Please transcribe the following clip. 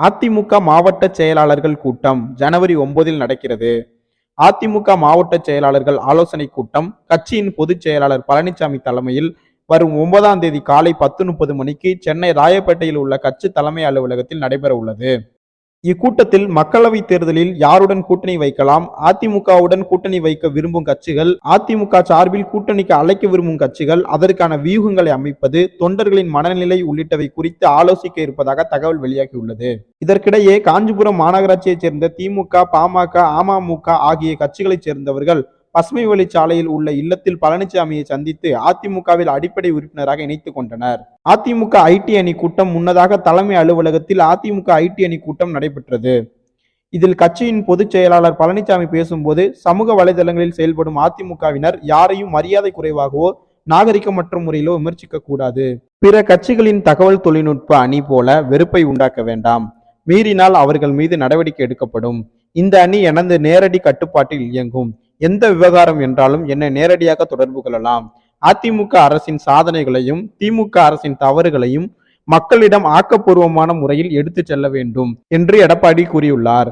அதிமுக மாவட்ட செயலாளர்கள் கூட்டம் ஜனவரி ஒன்பதில் நடக்கிறது. அதிமுக மாவட்ட செயலாளர்கள் ஆலோசனை கூட்டம் கட்சியின் பொதுச் செயலாளர் பழனிசாமி தலைமையில் வரும் ஒன்பதாம் தேதி காலை பத்து முப்பது மணிக்கு சென்னை ராயப்பேட்டையில் உள்ள கட்சி தலைமை அலுவலகத்தில் நடைபெற உள்ளது இக்கூட்டத்தில் மக்களவைத் தேர்தலில் யாருடன் கூட்டணி வைக்கலாம்? அதிமுகவுடன் கூட்டணி வைக்க விரும்பும் கட்சிகள் அதிமுக சார்பில் கூட்டணிக்கு அழைக்க விரும்பும் கட்சிகள் அதற்கான வியூகங்களை அமைப்பது தொண்டர்களின் மனநிலை உள்ளிட்டவை குறித்து ஆலோசிக்க இருப்பதாக தகவல் வெளியாகியுள்ளது. இதற்கிடையே காஞ்சிபுரம் மாநகராட்சியைச் சேர்ந்த திமுக பாமக அமமுக ஆகிய கட்சிகளைச் சேர்ந்தவர்கள் பசுமை வழிச்சாலையில் உள்ள இல்லத்தில் பழனிசாமியை சந்தித்து அதிமுகவில் அடிப்படை உறுப்பினராக இணைத்துக் கொண்டனர். அதிமுக ஐடி அணி கூட்டம் முன்னதாக தலைமை அலுவலகத்தில் அதிமுக ஐடி அணி கூட்டம் நடைபெற்றது. இதில் கட்சியின் பொதுச் செயலாளர் பழனிசாமி பேசும்போது சமூக வலைதளங்களில் செயல்படும் அதிமுகவினர் யாரையும் மரியாதை குறைவாகவோ நாகரிகமற்ற முறையிலோ விமர்சிக்க கூடாது. பிற கட்சிகளின் தகவல் தொழில்நுட்ப அணி போல வெறுப்பை உண்டாக்க வேண்டாம். மீறினால் அவர்கள் மீது நடவடிக்கை எடுக்கப்படும். இந்த அணி எனது நேரடி கட்டுப்பாட்டில் இயங்கும். எந்த விவகாரம் என்றாலும் என்னை நேரடியாக தொடர்பு கொள்ளலாம். அதிமுக அரசின் சாதனைகளையும் திமுக அரசின் தவறுகளையும் மக்களிடம் ஆக்கப்பூர்வமான முறையில் எடுத்துச் செல்ல வேண்டும் என்று எடப்பாடி கூறியுள்ளார்.